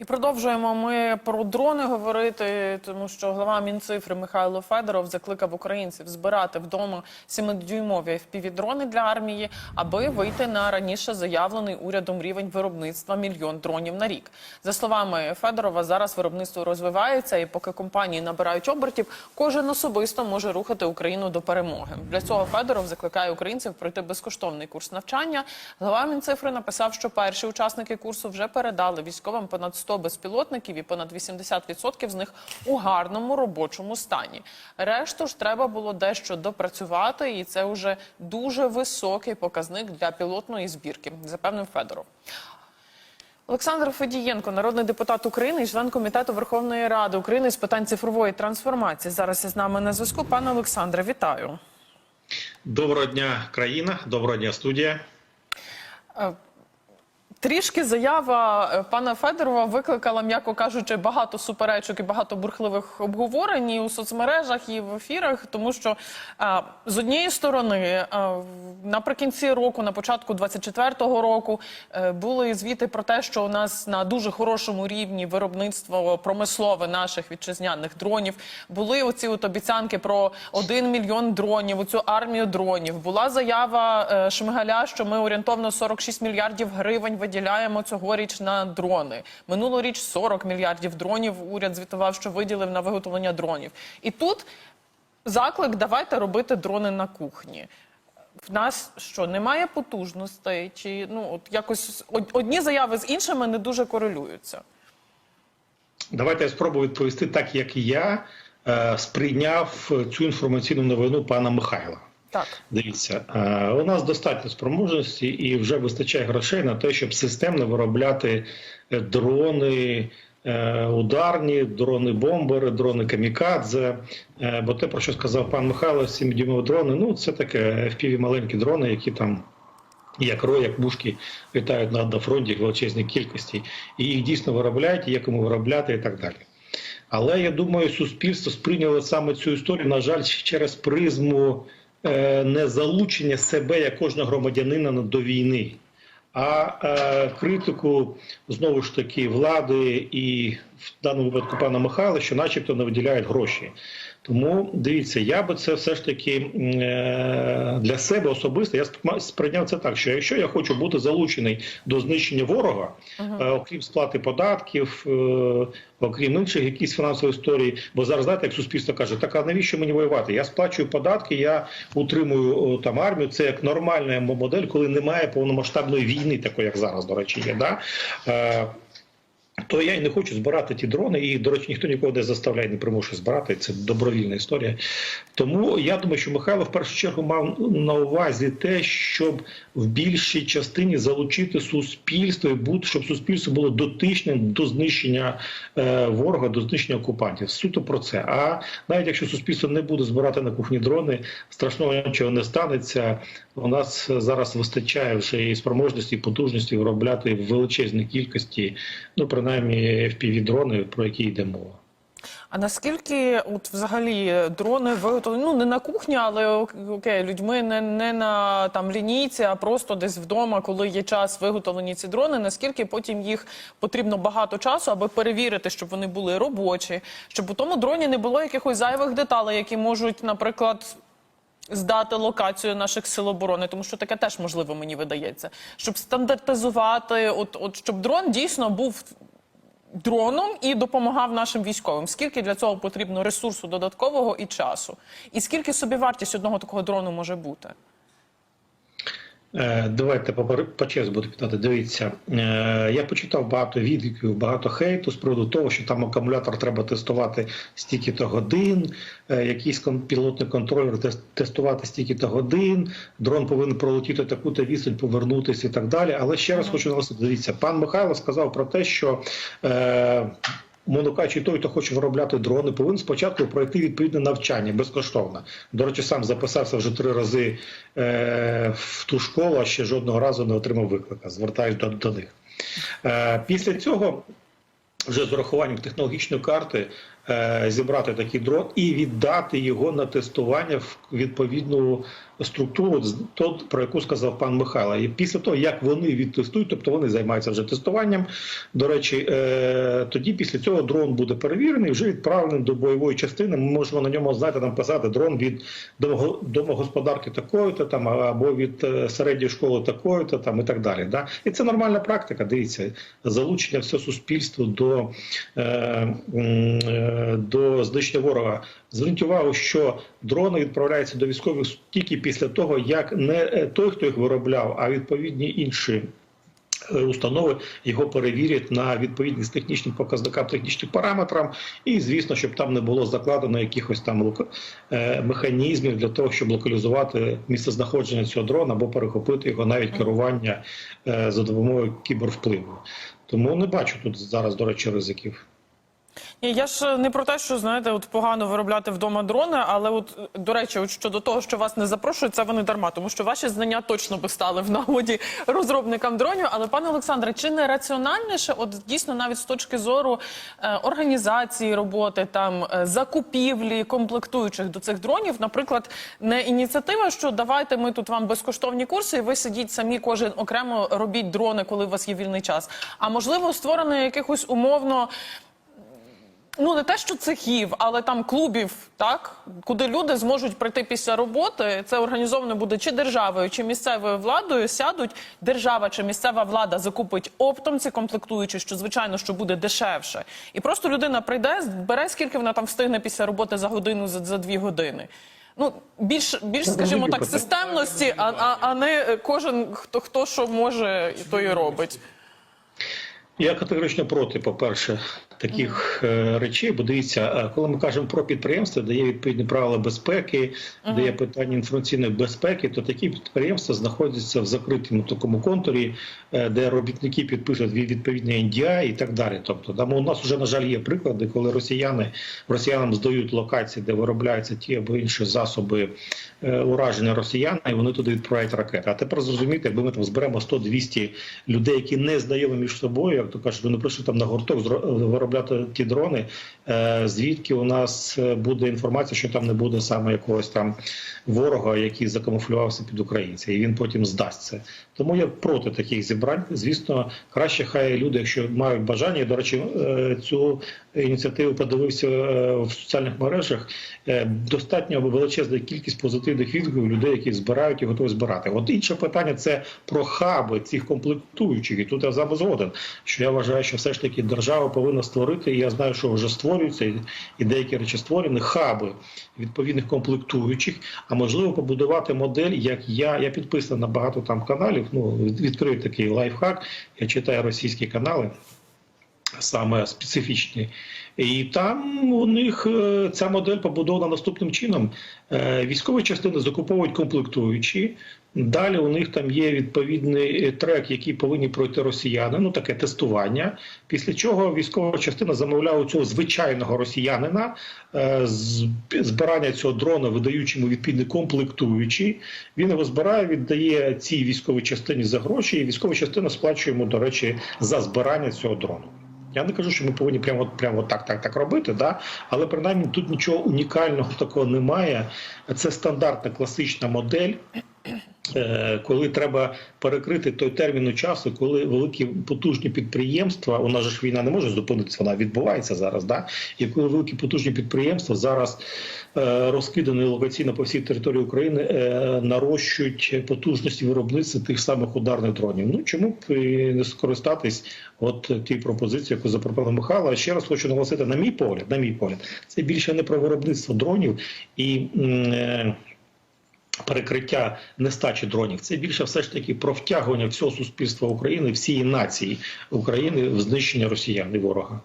І продовжуємо ми про дрони говорити, тому що глава Мінцифри Михайло Федоров закликав українців збирати вдома 7-дюймові FPV-дрони для армії, аби вийти на раніше заявлений урядом рівень виробництва мільйон дронів на рік. За словами Федорова, зараз виробництво розвивається, і поки компанії набирають обертів, кожен особисто може рухати Україну до перемоги. Для цього Федоров закликає українців пройти безкоштовний курс навчання. Глава Мінцифри написав, що перші учасники курсу вже передали військовим понад 100 безпілотників і понад 80% з них у гарному робочому стані. Решту ж треба було дещо допрацювати, і це вже дуже високий показник для пілотної збірки, запевнив Федоров. Олександр Федієнко, народний депутат України і член комітету Верховної Ради України з питань цифрової трансформації. Зараз із нами на зв'язку. Пане Олександре, вітаю. Доброго дня, країна, доброго дня, студія. Трішки заява е, пана Федорова викликала, м'яко кажучи, багато суперечок і багато бурхливих обговорень і у соцмережах і в ефірах, тому що е, з однієї сторони, е, наприкінці року, на початку 24-го року, були звіти про те, що у нас на дуже хорошому рівні виробництво промислове наших вітчизняних дронів. Були оці от обіцянки про 1 мільйон дронів, оцю армію дронів. Була заява Шмигаля, що ми орієнтовно 46 мільярдів гривень виділяємо цьогоріч на дрони. Минулоріч 40 мільярдів дронів. Уряд звітував, що виділив на виготовлення дронів. І тут заклик: давайте робити дрони на кухні. В нас що немає потужностей, чи ну от якось одні заяви з іншими не дуже корелюються. Давайте я спробую відповісти так, як я е, сприйняв цю інформаційну новину пана Михайла. Так. Дивіться, е, у нас достатньо спроможності і вже вистачає грошей на те, щоб системно виробляти е, дрони. е, Ударні, дрони бомбери, дрони камікадзе. Бо те, про що сказав пан Михайло, 7 дюймові дрони, ну це таке FPV маленькі дрони, які там як рой, як мушки літають на, фронті в величезній кількості, і їх дійсно виробляють, є кому виробляти, і так далі. Але я думаю, суспільство сприйняло саме цю історію, на жаль, через призму не залучення себе як кожного громадянина до війни, а е, критику знову ж таки влади і в даному випадку пана Михайла, що, начебто, не виділяють гроші. Тому дивіться, я би це все ж таки е, для себе особисто я сприйняв це так, що якщо я хочу бути залучений до знищення ворога, е, окрім сплати податків, е, окрім інших якісь фінансових історій, бо зараз знаєте, як суспільство каже, так а навіщо мені воювати? Я сплачую податки, я утримую там армію. Це як нормальна модель, коли немає повномасштабної війни, такої як зараз, до речі, є. Да? То я й не хочу збирати ті дрони, і, до речі, ніхто нікого не заставляє, не примушує збирати. Це добровільна історія. Тому я думаю, що Михайло в першу чергу мав на увазі те, щоб в більшій частині залучити суспільство і бути, щоб суспільство було дотичним до знищення е, ворога, до знищення окупантів. Суто про це. А навіть якщо суспільство не буде збирати на кухні дрони, страшного нічого не станеться. У нас зараз вистачає вже і спроможності, і потужності виробляти в величезній кількості, ну принаймні fpv дрони, про які йде мова. А наскільки от взагалі дрони виготовлені, ну не на кухні, але окей, людьми не, не на там лінійці, а просто десь вдома, коли є час виготовлені ці дрони, наскільки потім їх потрібно багато часу, аби перевірити, щоб вони були робочі, щоб у тому дроні не було якихось зайвих деталей, які можуть, наприклад. Здати локацію наших сил оборони, тому що таке теж можливо мені видається, щоб стандартизувати, от, от щоб дрон дійсно був дроном і допомагав нашим військовим. Скільки для цього потрібно ресурсу додаткового і часу? І скільки собівартість одного такого дрону може бути? Е, Давайте по, черзі буду питати. Дивіться, е, я почитав багато відгуків, багато хейту з приводу того, що там акумулятор треба тестувати стільки-то годин, е, якийсь пілотний контролер тестувати стільки-то годин, дрон повинен пролетіти таку-то відстань, повернутися і так далі. Але ще раз хочу наголосити, дивіться, пан Михайло сказав про те, що. Е, Мовно кажучи, той, хто хоче виробляти дрони, повинен спочатку пройти відповідне навчання безкоштовно. До речі, сам записався вже три рази е, в ту школу, а ще жодного разу не отримав виклика. Звертаюсь до, до них. Е, після цього. Вже з урахуванням технологічної карти зібрати такий дрон і віддати його на тестування в відповідну структуру, з- то, про яку сказав пан Михайло. І після того, як вони відтестують, тобто вони займаються вже тестуванням. До речі, е, тоді після цього дрон буде перевірений, вже відправлений до бойової частини. Ми можемо на ньому знаєте, там писати дрон від домогосподарки такої-то там або від е, середньої школи такої-то там і так далі. Да? І це нормальна практика. Дивіться, залучення всього суспільства до, е, е, до знищення ворога. Зверніть увагу, що дрони відправляються до військових тільки після того, як не е, той, хто їх виробляв, а відповідні інші. е, Установи його перевірять на відповідність технічним показникам, технічним параметрам, і звісно, щоб там не було закладено якихось там е, механізмів для того, щоб локалізувати місце знаходження цього дрона або перехопити його навіть керування за допомогою кібервпливу. Тому не бачу тут зараз, до речі, ризиків. Я ж не про те, що знаєте, от погано виробляти вдома дрони, але от до речі, от щодо того, що вас не запрошують, це вони дарма, тому що ваші знання точно би стали в нагоді розробникам дронів. Але пане Олександре, чи не раціональніше, от дійсно навіть з точки зору е, організації роботи, там е, закупівлі комплектуючих до цих дронів, наприклад, не ініціатива, що давайте ми тут вам безкоштовні курси, і ви сидіть самі, кожен окремо робіть дрони, коли у вас є вільний час. А можливо, створено якихось умовно ну не те, що цехів, але там клубів, так куди люди зможуть прийти після роботи. Це організовано буде чи державою, чи місцевою владою. Сядуть держава чи місцева влада закупить оптом ці комплектуючі, що звичайно що буде дешевше, і просто людина прийде, бере скільки вона там встигне після роботи за годину, за, за дві години. Ну більш більш, скажімо так, системності, а, а, а не кожен хто хто що може, то і робить. Я категорично проти, по-перше, таких е, речей. Бо дивіться, е, коли ми кажемо про підприємства, де є відповідні правила безпеки, де є питання інформаційної безпеки, то такі підприємства знаходяться в закритому такому контурі, е, де робітники підпишуть від- відповідні NDA і так далі. Тобто, там у нас вже на жаль є приклади, коли росіяни росіянам здають локації, де виробляються ті або інші засоби е, ураження росіян, і вони туди відправляють ракети. А тепер зрозуміти, якби ми там зберемо 100-200 людей, які не знайомі між собою, як то кажуть, вони прийшли там на гурток зро- виробляти ті дрони. е, Звідки у нас е, буде інформація, що там не буде саме якогось там ворога, який закамуфлювався під українця, і він потім здасть це. Тому я проти таких зібрань. Звісно, краще хай люди, якщо мають бажання. До речі, е, цю ініціативу подивився е, в соціальних мережах. Е, Достатньо величезна кількість позитивних відгуків людей, які збирають і готові збирати. От інше питання це про хаби цих комплектуючих. І тут я з згоден. Що я вважаю, що все ж таки держава повинна створити. І я знаю, що вже створюються, і- деякі речі створені хаби відповідних комплектуючих. А можливо побудувати модель, як я. Я підписаний на багато там каналів. Ну відкрию такий лайфхак. Я читаю російські канали саме специфічні. І там у них е, ця модель побудована наступним чином: Е, військові частини закуповують комплектуючі. Далі у них там є відповідний е, трек, який повинні пройти росіяни. Ну таке тестування. Після чого військова частина замовляє у цього звичайного росіянина збирання цього дрона, видаючи йому відповідний комплектуючий. Він його збирає, віддає цій військовій частині за гроші, і військова частина сплачує йому, до речі, за збирання цього дрону. Я не кажу, що ми повинні прямо, прямо так, так, так робити, да? але принаймні тут нічого унікального такого немає. Це стандартна класична модель. Е, Коли треба перекрити той термін часу, коли великі потужні підприємства, у нас ж війна не може зупинитися, вона відбувається зараз. Да? І коли великі потужні підприємства зараз е, розкидані локаційно по всій території України, е, нарощують потужності виробництва тих самих ударних дронів. Ну чому б не скористатись от тією пропозицією, яку запропонував Михайло. Ще раз хочу наголосити, на мій погляд, на мій погляд, це більше не про виробництво дронів і. Перекриття нестачі дронів це більше все ж таки про втягування всього суспільства України, всієї нації України в знищення росіян і ворога.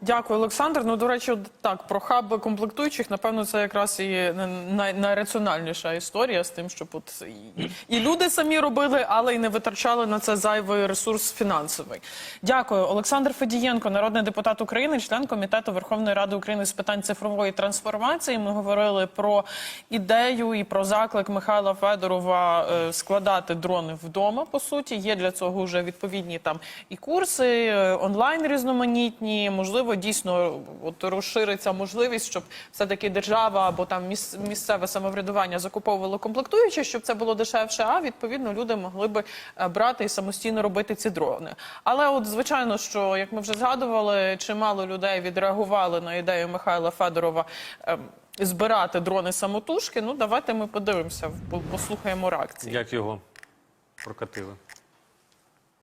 Дякую, Олександр. Ну, до речі, так, про хаби комплектуючих, напевно, це якраз і най- найраціональніша історія з тим, щоб от і, і люди самі робили, але й не витрачали на це зайвий ресурс фінансовий. Дякую. Олександр Федієнко, народний депутат України, член комітету Верховної Ради України з питань цифрової трансформації. Ми говорили про ідею і про заклик Михайла Федорова е, складати дрони вдома. По суті, є для цього вже відповідні там і курси, е, онлайн різноманітні, можливо. Можливо дійсно от розшириться можливість, щоб все таки держава або там міс- місцеве самоврядування закуповувало комплектуючі, щоб це було дешевше. А відповідно люди могли би е, брати і самостійно робити ці дрони. Але от звичайно, що як ми вже згадували, чимало людей відреагували на ідею Михайла Федорова. ем, Збирати дрони самотужки. Ну давайте ми подивимося, по- послухаємо реакції. Як його прокатили?